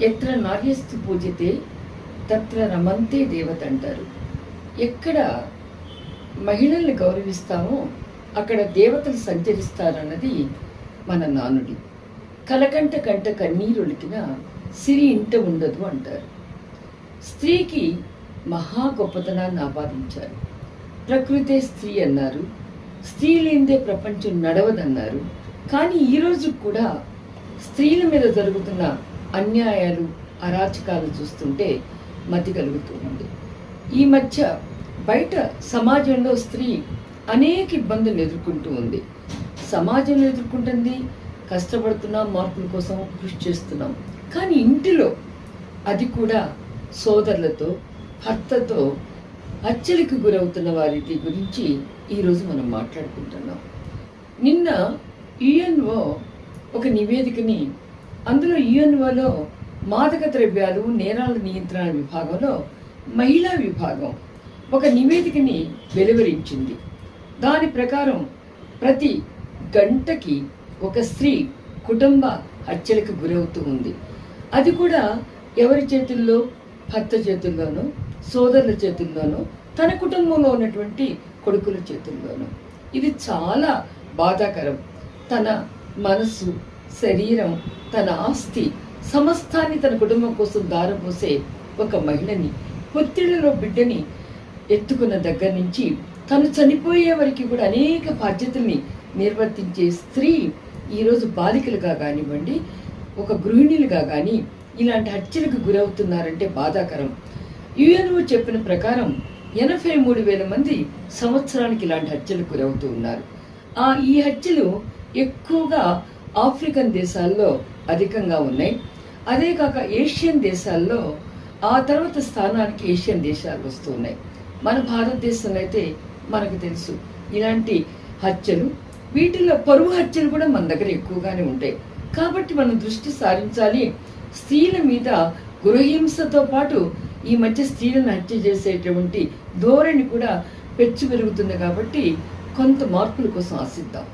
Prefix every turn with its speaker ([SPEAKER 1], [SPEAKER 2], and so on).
[SPEAKER 1] ఎత్ర నార్యస్తు పూజితే తత్ర రమంతే దేవత అంటారు ఎక్కడ మహిళల్ని గౌరవిస్తామో అక్కడ దేవతలు సంచరిస్తారన్నది మన నానుడి. కలకంట కంట కన్నీరులికిన సిరి ఇంట ఉండదు అంటారు. స్త్రీకి మహా గొప్పతనాన్ని ఆపాదించారు. ప్రకృతే స్త్రీ అన్నారు. స్త్రీ లేనిదే ప్రపంచం నడవదన్నారు. కానీ ఈరోజు కూడా స్త్రీల మీద జరుగుతున్న అన్యాయాలు అరాచకాలు చూస్తుంటే మతి కలుగుతూ ఉంది. ఈ మధ్య బయట సమాజంలో స్త్రీ అనేక ఇబ్బందులు ఎదుర్కొంటూ ఉంది. సమాజంలో ఎదుర్కొంటుంది కష్టపడుతున్నాం మార్పుల కోసం కృషి చేస్తున్నాం. కానీ ఇంటిలో అది కూడా సోదరులతో భర్తతో హత్యలకు గురవుతున్న వారి గురించి ఈరోజు మనం మాట్లాడుకుంటున్నాం. నిన్న యుఎన్ఓ ఒక నివేదికని అందులో యుఎన్ఓలో మాదక ద్రవ్యాలు నేరాల నియంత్రణ విభాగంలో మహిళా విభాగం ఒక నివేదికని వెలువరించింది. దాని ప్రకారం ప్రతి గంటకి ఒక స్త్రీ కుటుంబ హత్యలకు గురవుతూ ఉంది. అది కూడా ఎవరి చేతుల్లో? భర్త చేతుల్లోనూ సోదరుల చేతుల్లోనూ తన కుటుంబంలో ఉన్నటువంటి కొడుకుల చేతుల్లోనూ. ఇది చాలా బాధాకరం. తన మనసు శరీరం తన ఆస్తి సమస్తాన్ని తన కుటుంబం కోసం దారపోసే ఒక మహిళని ఒత్తిడిలో బిడ్డని ఎత్తుకున్న దగ్గర నుంచి తను చనిపోయే వరకు కూడా అనేక బాధ్యతల్ని నిర్వర్తించే స్త్రీ ఈరోజు బాలికలుగా కానివ్వండి ఒక గృహిణులుగా కానీ ఇలాంటి హత్యలకు గురవుతున్నారంటే బాధాకరం. యుఎన్ఓ చెప్పిన ప్రకారం ఎనభై మూడు వేల మంది సంవత్సరానికి ఇలాంటి హత్యలకు గురవుతూ ఉన్నారు. ఆ ఈ హత్యలు ఎక్కువగా ఆఫ్రికన్ దేశాల్లో అధికంగా ఉన్నాయి. అదే కాక ఏషియన్ దేశాల్లో ఆ తర్వాత స్థానానికి ఏషియన్ దేశాలు వస్తూ ఉన్నాయి మన భారతదేశంలో అయితే మనకు తెలుసు ఇలాంటి హత్యలు. వీటిల్లో పరువు హత్యలు కూడా మన దగ్గర ఎక్కువగానే ఉంటాయి. కాబట్టి మనం దృష్టి సారించాలి. స్త్రీల మీద గృహహింసతో పాటు ఈ మధ్య స్త్రీలను హత్య చేసేటువంటి ధోరణి కూడా పెచ్చు పెరుగుతుంది కాబట్టి కొంత మార్పుల కోసం ఆశిద్దాం.